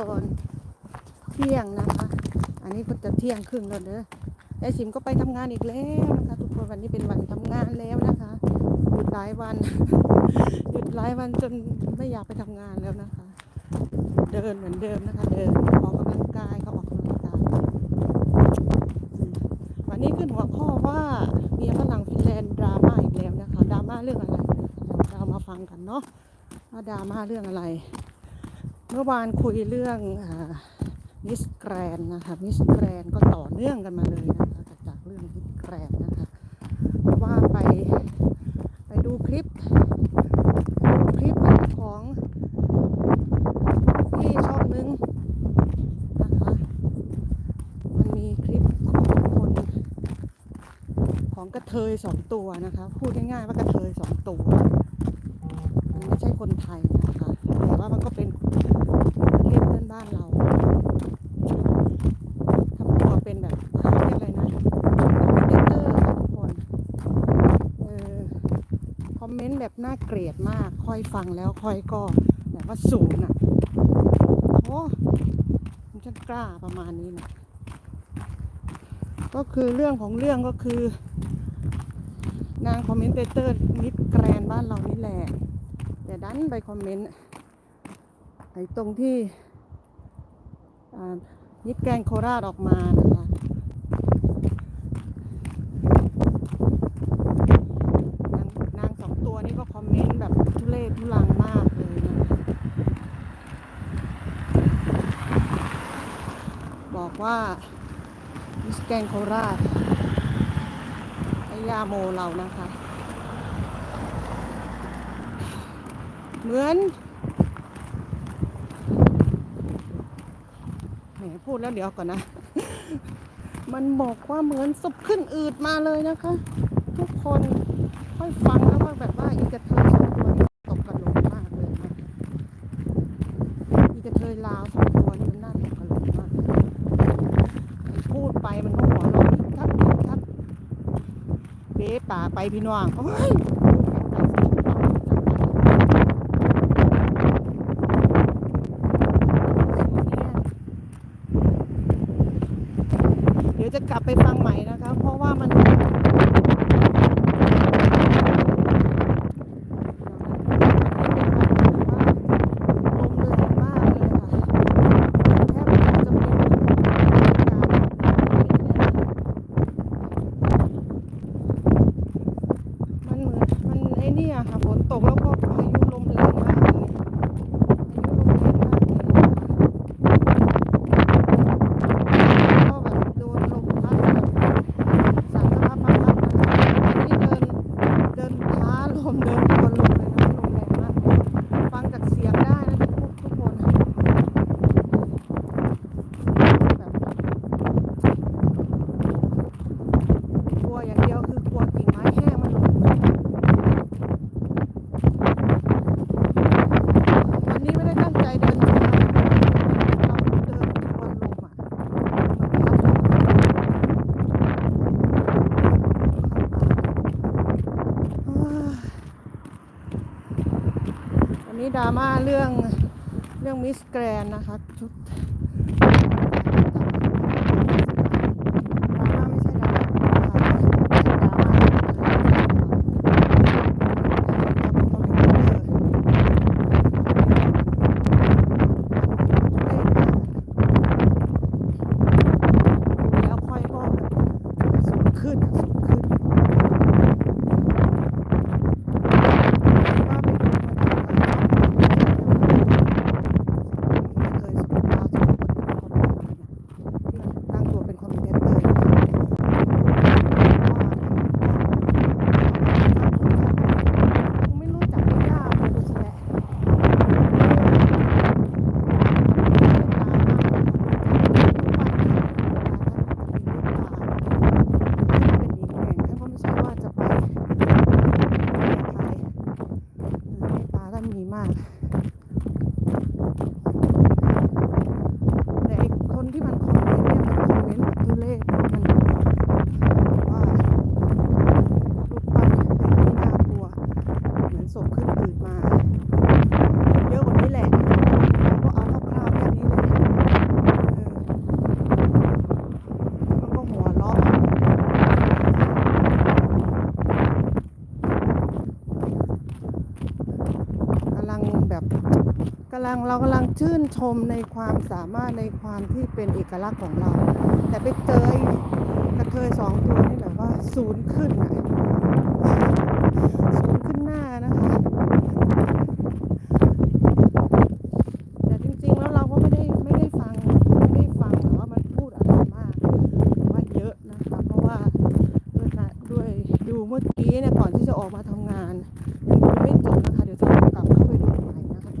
ตอนเที่ยงนะคะ อันนี้ก็จะเที่ยงครึ่งแล้วเด้อไอ้ชิมก็ไปทำงานอีกแล้วนะคะ ทุกคนวันนี้เป็นวันทำงานแล้วนะคะหยุดหลายวัน หยุดหลายวันจนไม่อยากไปทำงานแล้วนะคะ เดินเหมือนเดิมนะคะ เดินออกกำลังกายก็ออกกำลังกายวันนี้ขึ้นหัวข้อว่าเมียฝรั่งฟินแลนด์ดราม่าอีกแล้วนะคะดราม่าเรื่องอะไรเรามาฟังกันเนาะว่าดราม่าเรื่องอะไร เมื่อวานคุยเรื่องมิสแกรนนะคะมิสแกรนก็ต่อเนื่องกันมาเลยนะคะจากจากเรื่องมิสแกรนนะคะเพราะว่าไปไปดูคลิปดูคลิปของพี่ช่องนึงนะคะมันมีคลิปของคนของกระเทยสองตัวนะคะ พูดง่ายๆว่ากระเทยสองตัวมันไม่ใช่คนไทยนะคะแต่ว่ามันก็เป็น บ้านเราทำตัวเป็นแบบเขาเรียกอะไรนะคอมเมนเตอร์ทุกคนเออคอมเมนต์แบบน่าเกลียดมากคอยฟังแล้วคอยก็แบบว่าสูงอะโอ้มันจะกล้าประมาณนี้นะก็คือเรื่องของเรื่องก็คือ นางคอมเมนเตอร์มิดแกรนบ้านเรานี่แหละแต่ดันไปคอมเมนต์ไอ้ตรงที่ อ่ามิดแกรนโคราชออกมานะคะนางนางสองตัวนี้ก็คอมเมนต์แบบทุเรศทุลังมากเลยนะคะบอกว่ามิสแกรนโคราชไอ้ยาโมเรานะคะ เหมือนแหม พูดแล้วเดี๋ยวก่อนนะ มันบอกว่าเหมือนศพขึ้นอืดมาเลยนะคะ ทุกคนค่อยฟังแล้วว่าแบบว่าอีกระเทยสองตัวนี้ตกกระโหลกมากเลยนะอีกระเทยลาวสองตัวนี้มันน่าตกกระโหลกมากพูดไปมันก็หัวเราะทับทับเบ๊ป่าไปพี่น้องโอ้ย เดี๋ยวจะกลับไปฟังใหม่นะคะ เพราะว่ามันลมแรงมากเลยค่ะแทบจะเป็นมันเหมือนมันไอ้นี่อะค่ะฝนตกแล้วก็พายุลมแรงมากเลยพายุลมแรงมากเลยนะคะ ก็แบบโดนลมพัดแบบสารพัดมาพัดมานี่เดินเดิน ท้าลมเดินคนลมเลยนะลมแรงมากฟังจากเสียงได้นะทุกทุกคนแบบกลัวอย่างเดียวคือกลัวกิ่งไม้แห้งมันหล่นวันนี้ไม่ได้ตั้งใจเดินช้าเราเดินทวนลมอะ วั นี้ดราม่าเรื่องเรื่องมิสแกรนนะคะชุดดราม่าไม่ใช่ดราม่าค่ะดราม่าแล้วค่อยก็สูงขึ้นสูงขึ้น ว่าไปดูมันเคยสอนเราสอนคนที่เขาเป็นคนที่มันตั้งตัวเป็นำ ลังเรากำลังชื่นชมในความสามารถในความที่เป็นเอกลักษณ์ของเรา แต่ไปเจอ กระเทยสองตัวนี่แบบว่าศูนย์ขึ้นอะศูนย์ขึ้นหน้านะคะ แต่จริงๆ แล้วเราก็ไม่ได้ไม่ได้ฟังไม่ได้ฟังหรือว่ามันพูดอะไรมากหรือว่าเยอะนะคะ เพราะว่าด้วยการด้วยดูเมื่อกี้เนี่ยก่อนที่จะออกมาทำงานยังดูไม่จบนะคะ เดี๋ยวจะกลับเข้าไปดูใหม่นะคะ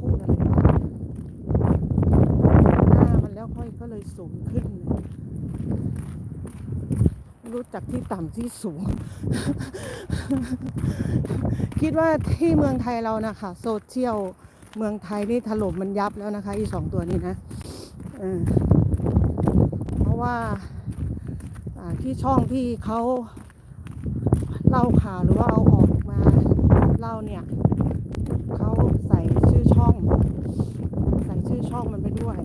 พูดอะไรบ้างหน้ามันแล้วค่อยก็เลยสูงขึ้นเลยไม่ รู้จักที่ต่ำที่สูง คิดว่าที่เมืองไทยเรานะคะโซเชียลเมืองไทยนี่ถล่มมันยับแล้วนะคะ อีสองตัวนี้นะเพราะว่าอ่าที่ช่องที่เขาเล่าข่าวหรือว่าเอาออกมาเล่าเนี่ยเขาใส่ชื่อช่อง ใส่ชื่อช่องมันไปด้วย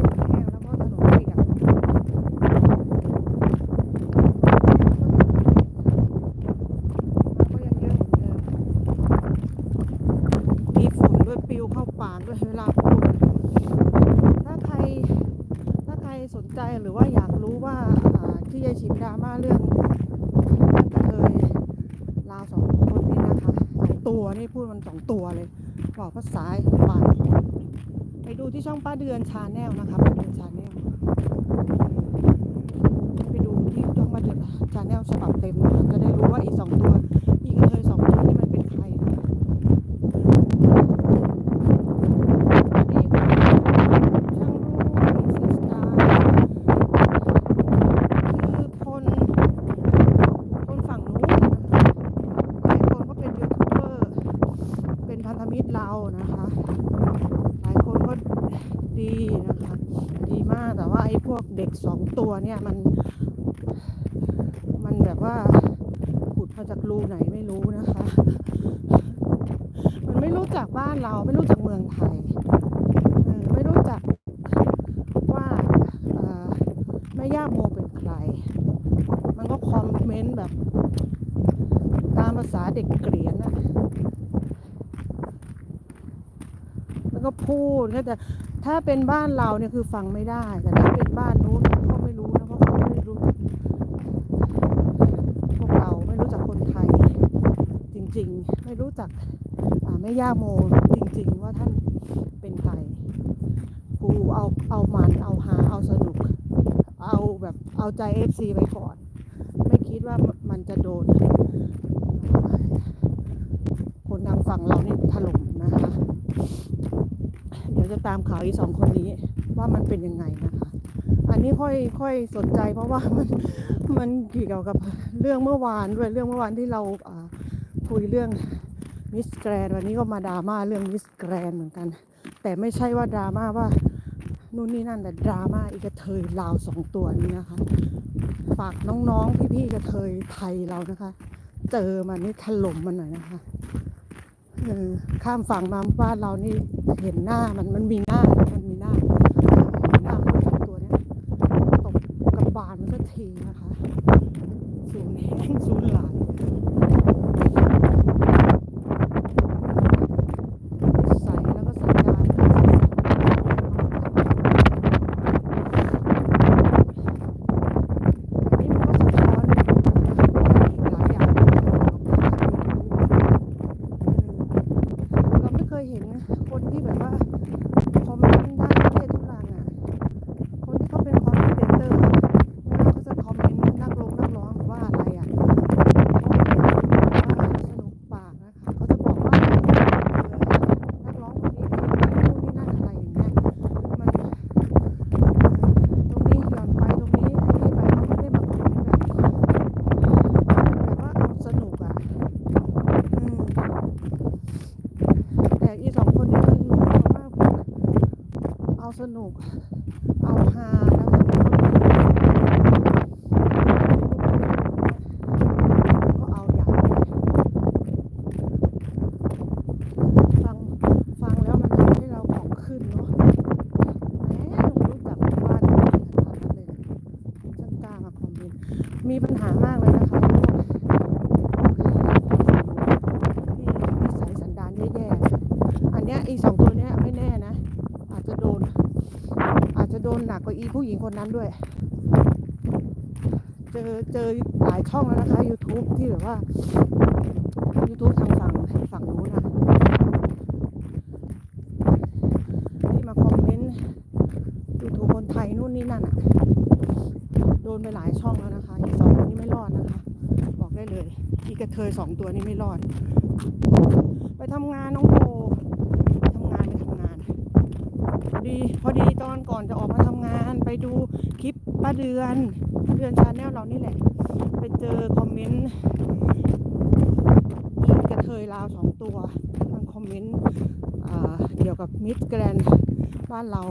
นแห้งแล้วก็ถนนเปียกน้ำก็ยังเยอะเหมือนเดิมมีฝุ่นด้วยปลิวเข้าปากด้วยเวลาพูด ถ้าใคร ถ้าใครสนใจ หรือว่าอยากรู้ว่าที่ยายชิมดราม่าเรื่องเรื่องกระเทยลาวสองคนนี้นะคะสองตัวนี่พูดมันสองตัวเลยบอกภาษาปาไปดูที่ช่องป้าเดือนชาแนลนะคะป้าเดือนชาแนลไปดูที่ช่องป้าเดือนชาแนลฉบับเต็มนะคะจะได้รู้ว่าอีสองตัวอีกกระเทยสองตัวนี่มันเป็นใครนะคะสวัสดีค่ะช่างรูปมิสตาร์คือคนคนฝั่งนู้นนะคะหลายคนก็เป็นยูทูบเบอร์ เป็นพันธมิตรเรานะคะ หลายคนก็ดีนะคะ ดีมากแต่ว่าไอ้พวกเด็กสองตัวเนี่ยมัน มันแบบ ว่าขุดมาจากรูไหนไม่รู้นะคะ มันไม่รู้จักบ้านเราไม่รู้จักเมืองไทยไม่รู้จักว่าแม่ย่าโมเป็นใคร มันก็คอมเมนต์แบบ ตามภาษาเด็กเกลียนอะแล้วก็พูดก็แต่ถ้าเป็นบ้านเราเนี่ยคือฟังไม่ได้ แต่ถ้าเป็นบ้านนู้นก็ไม่รู้นะเพราะเขาไม่รู้จักพวกเราไม่รู้จักคนไทย จริงๆ ไม่รู้ จักแม่ย่าโมจริงๆว่าท่านเป็นใครกูเอาเอามันเอาหาเอาสนุก เอาแบบเอาใจเอฟซีไปก่อน ไม่คิดว่ามันจะโดน คนทางฝั่งเราเนี่ถล่มนะคะ เดี๋ยวจะตามข่าวอีสองคนนี้ว่ามันเป็นยังไงนะคะ อันนี้ค่อยค่อยสนใจเพราะว่ามันมันเกี่ยวกับเรื่องเมื่อวานด้วยเรื่องเมื่อวานที่เราคุยเรื่อง มิสแกรนวันนี้ก็มาดราม่าเรื่องมิสแกรนเหมือนกัน แต่ไม่ใช่ว่าดราม่าว่านู่นนี่นั่นแต่ดราม่าอีกระเทยลาวสองตัวนี้นะคะ ฝากน้องๆพี่ๆกระเทยไทยเรานะคะ เจอมันนี่ถล่มมันหน่อยนะคะข้ามฝั่งมาบ้านเรานี่เห็นหน้ามันมันมีหน้านะมันมีหน้ามีหน้าของสองตัวเนี้ยตบกับบาลมันก็ทีนะคะศูนย์แห้งศูนย์หลายใส่แล้วก็สัญญาณอันนี้มันก็สะท้อนอีกหลายอย่างของการทำ YouTube เราไม่เคยเห็นคนที่แบบว่าคอมเมนต์ด้านเพศทุก ส นุก เอาฮาแล้วก็ก็เอาอย่างฟังฟังแล้วมันทำให้เราของขึ้นเนาะแหมรู้จักบ้านขนาดนั้นเลยช่างกล้ามาคอมเมนต์มีปัญหามากเลยนะคะพวกที่นิสัยสันดานแย่ๆ อันเนี้ยอีสองตัวเนี้ยไม่แน่นะ อาจจะโดน อาจจะโดน หนักกว่าอีผู้หญิงคนนั้นด้วย เจอเจอหลายช่องแล้วนะคะ YouTube ที่แบบว่า YouTube ทางฝั่งฝั่งนู้นอะที่มาคอมเมนต์ YouTube คนไทยนู่นนี่นั่นอะโดนไปหลายช่องแล้วนะคะอีสองตัวนี้ไม่รอดนะคะ บอกได้เลยอีกระเทยสองตัวนี้ไม่รอด ไปทำงานน้องโบไปทำงานไปทำงาน พอดีพอดีตอนก่อนจะออกมาทำงานไปดูคลิปป้าเดือนป้าเดือนชาแนลเรานี่แหละ ไปเจอคอมเมนต์อีกระเทยลาวสองตัวมันคอมเมนต์เกี่ยวกับมิสแกรนบ้านเรา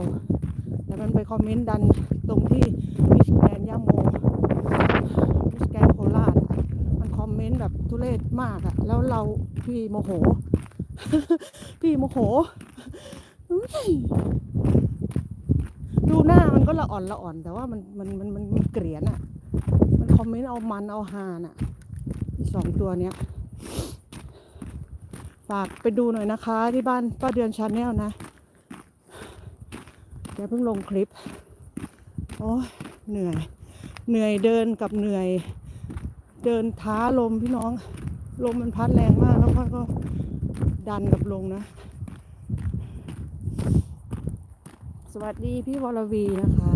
แต่มันไปคอมเมนต์ดันตรงที่มิสแกรนย่าโมมิสแกรนโคราชมันคอมเมนต์แบบทุเรศมากอะแล้วเราพี่โมโห พี่โมโห ดูหน้ามันก็ละอ่อนละอ่อน แต่ว่ามันมันมันมันมันเกลียนอะมันคอมเมนต์เอามันเอาฮานอะสองตัวเนี้ยฝากไปดูหน่อยนะคะ ที่บ้านป้าเดือนชาแนลนะเดี๋ยวเพิ่งลงคลิป โอ้ยเหนื่อย เหนื่อยเดินกับเหนื่อย เดินท้าลมพี่น้อง ลมมันพัดแรงมากแล้วก็ก็ดันกับลงนะ สวัสดีพี่วรวีนะคะ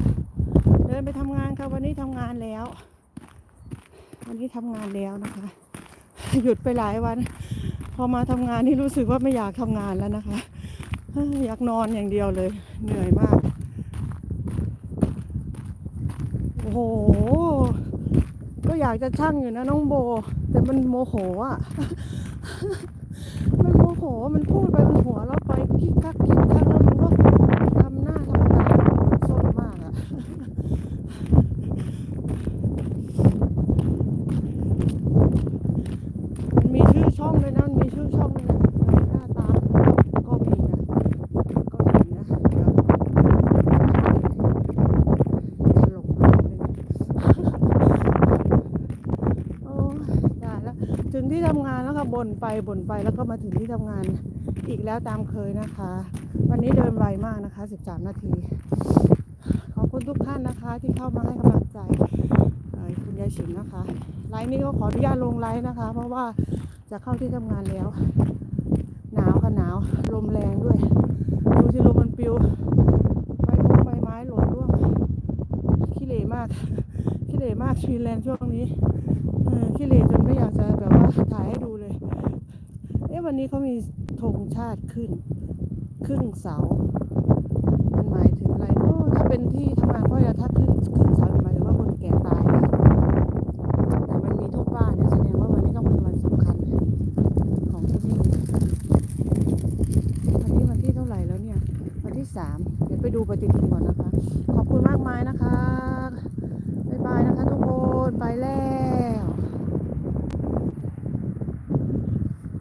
เดินไปทำงานค่ะวันนี้ทำงานแล้ว วันนี้ทำงานแล้วนะคะ หยุดไปหลายวัน พอมาทำงานนี่รู้สึกว่าไม่อยากทำงานแล้วนะคะ อยากนอนอย่างเดียวเลย เหนื่อยมาก โอ้โห ก็อยากจะช่างอยู่นะน้องโบ แต่มันโมโหอะมันโมโหมันพูดไปมันหัวเราไปคิกคักคิกคักแล้วมันก็ทำหน้าทำตาสดมากอะ มันมีชื่อช่องเลยนะมันมีชื่อช่องเลยนะหน้าตาก็มีนะ ก็ดีนะเดี๋ยวตลกมากเลยโอ้ยได้แล้ว ถึงที่ทำงา นไปบ่นไปแล้วก็มาถึงที่ทำงานอีกแล้วตามเคยนะคะ วันนี้เดินไวมากนะคะ 13 นาที ขอบคุณทุกท่านนะคะ ที่เข้ามาให้กำลังใจคุณยายฉิมนะคะไลฟ์นี้ก็ขออนุญาตลงไลฟ์นะคะ เพราะว่าจะเข้าที่ทำงานแล้ว หนาวค่ะหนาวลมแรงด้วย ดูสิลมมันปลิวใบมงใบไม้หล่นร่วงขี้เหร่มากขี้เหร่มากชีแลนด์ช่วงนี้ขี้เหร่จนไม่อยากจะแบบว่าถ่ายให้ดู อ๊ะวันนี้เขามีธงชาติขึ้น ครึ่งเสา มันหมายถึงอะไรก็ถ้าเป็นที่ทำงานก็จะถ้าขึ้นครึ่งเสา